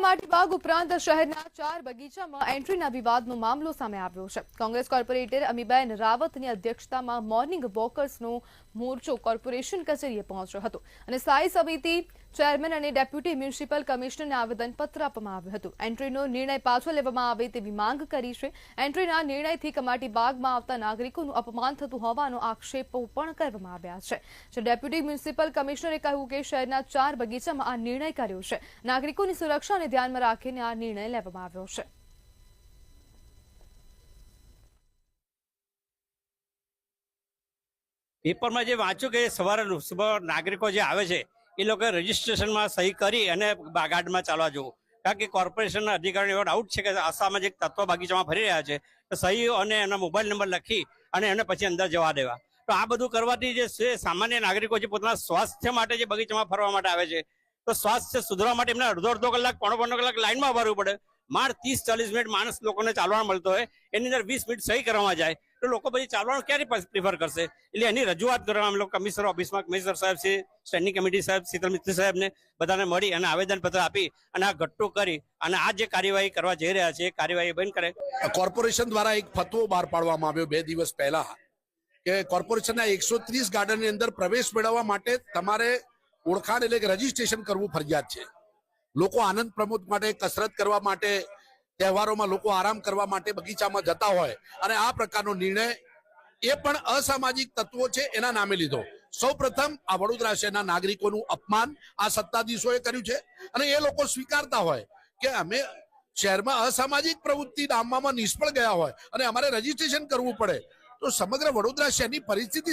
કમાટી બાગ ઉપરાંત શહેરના ચાર બગીચામાં એન્ટ્રીના વિવાદનો મામલો સામે આવ્યો છે. કોંગ્રેસ કોર્પોરેટર અમીબેન રાવતની અધ્યક્ષતામાં મોર્નિંગ વોકર્સનો મોરચો કોર્પોરેશન કચેરીએ પહોંચ્યો હતો અને સ્થાયી સમિતિ ચેરમેન અને ડેપ્યુટી મ્યુનિસિપલ કમિશનરને આવેદનપત્ર આપવામાં આવ્યું હતું. એન્ટ્રીનો નિર્ણય પાછો લેવામાં આવે તેવી માંગ કરી છે. એન્ટ્રીના નિર્ણયથી કમાટી બાગમાં આવતા નાગરિકોનું અપમાન થતું હોવાનો આક્ષેપો પણ કરવામાં આવ્યા છે. ડેપ્યુટી મ્યુનિસિપલ કમિશનરે કહ્યું કે શહેરના ચાર બગીચામાં આ નિર્ણય કર્યો છે. નાગરિકોની ધ્યાનમાં રાખીને આ નિર્ણય લેવામાં આવ્યો છે. પેપરમાં જે વાંચ્યું કે સવારે નાગરિકો જે આવે છે, એ લોકો રજીસ્ટ્રેશનમાં સહી કરી અને બાગાડમાં ચાલવા જવું. કારણ કે કોર્પોરેશનના અધિકારીઓ એવો ડાઉટ છે કે અસામાજિક તત્વો બગીચામાં ફરી રહ્યા છે, તો સહી અને એના મોબાઈલ નંબર લખી અને એને પછી અંદર જવા દેવા. તો આ બધું કરવાથી જે સામાન્ય નાગરિકો જે પોતાના સ્વાસ્થ્ય માટે જે બગીચામાં ફરવા માટે આવે છે તો સ્વાસ્થ્ય સુધરવા માટે એમને અડધો અડધો કલાક, પોણો પોણો કલાક લાઈનમાં ભરવું પડે. માર ત્રીસ, ચાલીસ મિનિટ માણસ લોકોને ચાલવા મળતો હોય, એની અંદર વીસ મિનિટ સહી કરવામાં જાય, તો લોકો પછી ચાલવાનું ક્યારે પ્રિફર કરશે? એટલે એની રજૂઆત કરવા અમે લોકો કમિશનર ઓફિસમાં, કમિશનર સાહેબ છે સ્ટેન્ડિંગ કમિટી સાહેબ, શીતલ મિસ્ત્રી સાહેબને બધાને મળી અને આવેદનપત્ર આપી અને આ ઘટ્ટો કરી અને આ જે કાર્યવાહી કરવા જઈ રહ્યા છે, એ કાર્યવાહી બંધ કરે. કોર્પોરેશન દ્વારા એક ફતવો બહાર પાડવામાં આવ્યો બે દિવસ પહેલા કે કોર્પોરેશનના એકસો ત્રીસ ગાર્ડનની અંદર પ્રવેશ મેળવવા માટે તમારે ઓળખાણ એટલે કે રજીસ્ટ્રેશન કરવું ફરજિયાત છે. લોકો આનંદ પ્રમોદ માટે, કસરત કરવા માટે, તહેવારોમાં લોકો આરામ કરવા માટે બગીચામાં જતા હોય અને આ પ્રકારનો નિર્ણય એ પણ અસામાજિક તત્વો છે એના નામે લીધો. સૌ પ્રથમ આ વડોદરા શહેરના નાગરિકોનું અપમાન આ સત્તાધીશોએ કર્યું છે અને એ લોકો સ્વીકારતા હોય કે અમે શહેરમાં અસામાજિક પ્રવૃત્તિ ડામવામાં નિષ્ફળ ગયા હોય અને અમારે રજીસ્ટ્રેશન કરવું પડે. તો સમગ્ર વડોદરા શહેરની પરિસ્થિતિ